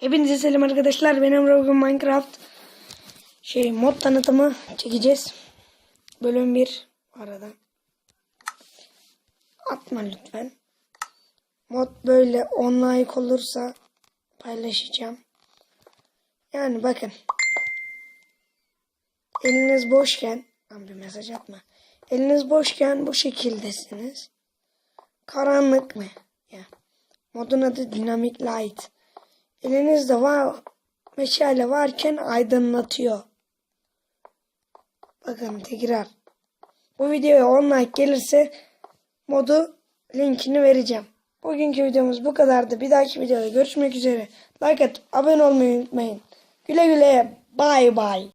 Hepinize selam arkadaşlar. Benim Rogun Minecraft şey mod tanıtımı çekeceğiz. Bölüm 1 arada. Atma lütfen. Mod böyle 10 like olursa paylaşacağım. Yani bakın. Eliniz boşken lan bir mesaj atma. Eliniz boşken bu şekildesiniz. Karanlık mı? Ya. Modun adı Dynamic Light. Elinizde var meşale varken aydınlatıyor. Bakın tekrar. Bu videoya 10 like gelirse modu linkini vereceğim. Bugünkü videomuz bu kadardı. Bir dahaki videoda görüşmek üzere. Like atıp abone olmayı unutmayın. Güle güle. Bye bye.